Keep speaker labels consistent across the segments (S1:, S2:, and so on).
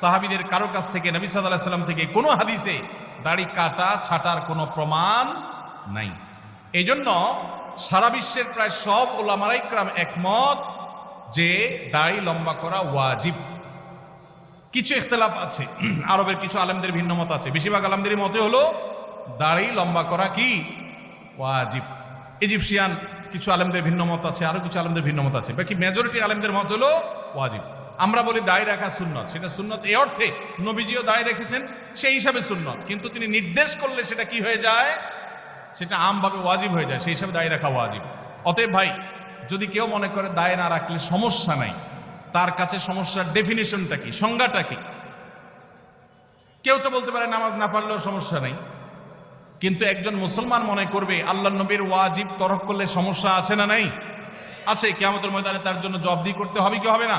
S1: সাহাবিদের কারও কাছ থেকে, নবী সাল্লাহ সাল্লাম থেকে কোনো হাদিসে দাড়ি কাটা, ছাটার কোনো প্রমাণ নাই। এই জন্য সারা বিশ্বের প্রায় সব ওলামারাইকরাম একমত যে দাড়ি লম্বা করা ওয়াজিব। কিছু ইখতলাফ আছে, আরবের কিছু আলেমদের ভিন্ন মত আছে। বেশিরভাগ আলেমদের মতে হলো, দাড়ি লম্বা করা কি? ওয়াজিব। ইজিপশিয়ান কিছু আলেমদের ভিন্ন মত আছে, আরও কিছু আলেমদের ভিন্ন মত আছে। বাকি মেজরিটি আলেমদের মত হলো ওয়াজিব। আমরা বলি দায় রাখা সুন্নত। সেটা সুন্নত এ অর্থে নবীজিও দায় রেখেছেন, সেই হিসাবে সুন্নত। কিন্তু তিনি নির্দেশ করলে সেটা কি হয়ে যায়? সেটা আমভাবে ওয়াজিব হয়ে যায়, সেই হিসাবে দায় রাখা ওয়াজিব। অতএব ভাই, যদি কেউ মনে করে দায় না রাখলে সমস্যা নাই। তার কাছে সমস্যার ডেফিনেশনটা কি, সংজ্ঞাটা কি? কেউ তো বলতে পারে নামাজ না পারলেও সমস্যা নাই। কিন্তু একজন মুসলমান মনে করবে, আল্লাহ নবীর ওয়াজিব তরক করলে সমস্যা আছে না নাই? আছে, কেয়ামতের ময়দানে তার জন্য জবাবদি করতে হবে কি হবে না?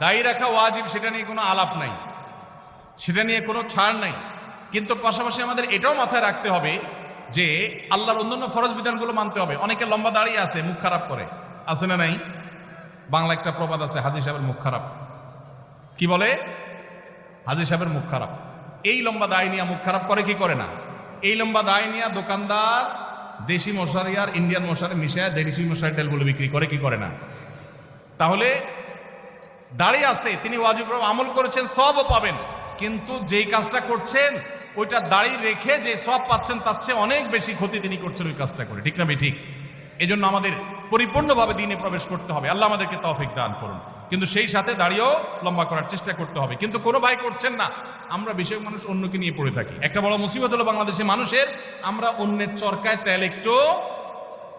S1: দায়ী রাখা ওয়াজিব, সেটা নিয়ে কোনো আলাপ নাই। সেটা নিয়ে কোনো ছাড় নাই। কিন্তু পাশাপাশি আমাদের এটাও মাথায় রাখতে হবে যে আল্লাহর অন্যান্য ফরজ বিধানগুলো মানতে হবে। অনেকে লম্বা দাঁড়িয়ে আছে, মুখ খারাপ করে। আছে না নাই? বাংলা একটা প্রবাদ আছে, হাজি সাহেবের মুখ খারাপ। কি বলে? হাজি সাহেবের মুখ খারাপ। এই লম্বা দায় নিয়ে মুখ খারাপ করে কি করে না? এই লম্বা দায় নিয়ে দোকানদার দেশি মশারি আর ইন্ডিয়ান মশারি মিশায় দেশি মশারি তেলগুলো বিক্রি করে কি করে না? তাহলে দাঁড়িয়ে আছে, তিনি ওয়াজিব আমল করেছেন, সবও পাবেন। কিন্তু যেই কাজটা করছেন, ওইটা দাঁড়িয়ে রেখে যে সব পাচ্ছেন, তার চেয়ে অনেক বেশি ক্ষতি তিনি করছেন ওই কাজটা করে। ঠিক না ভাই? ঠিক। এই জন্য আমাদের পরিপূর্ণভাবে দিনে প্রবেশ করতে হবে। আল্লাহ আমাদেরকে তৌফিক দান করুন। কিন্তু সেই সাথে দাঁড়িয়েও লম্বা করার চেষ্টা করতে হবে। কিন্তু কোনো ভাই করছেন না। আমরা বেশিরভাগ মানুষ অন্যকে নিয়ে পড়ে থাকি। একটা বড় মুসিবত হলো বাংলাদেশে মানুষের, আমরা অন্যের চরকায় তেল একটু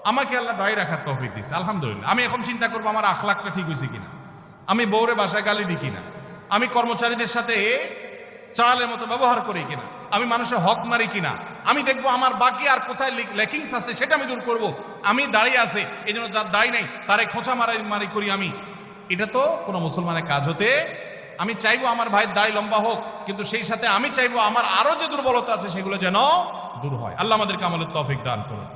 S1: আমাকে আল্লাহ দায়ী রাখার তৌফিক দিচ্ছে আলহামদুলিল্লাহ। আমি এখন চিন্তা করব আমার আখলাখটা ঠিক হয়েছে কিনা। আমি বউরে বাসায় গালি দিই কিনা? আমি কর্মচারীদের সাথে চালের মতো ব্যবহার করি কিনা? আমি মানুষের হক মারি কিনা? আমি দেখব আমার বাকি আর কোথায় লেকিংস আছে সেটা আমি দূর করব। আমি দাঁড়িয়ে আছে এই জন্য যার দাঁড়িয়ে নেই, তারে খোঁচা মারাই মারি করি আমি। এটা তো কোনো মুসলমানের কাজ হতে, আমি চাইব আমার ভাইয়ের দাড়ি লম্বা হোক, কিন্তু সেই সাথে আমি চাইব আমার আরও যে দুর্বলতা আছে সেগুলো যেন দূর হয়। আল্লাহ আমাদেরকে আমলের তৌফিক দান করুন।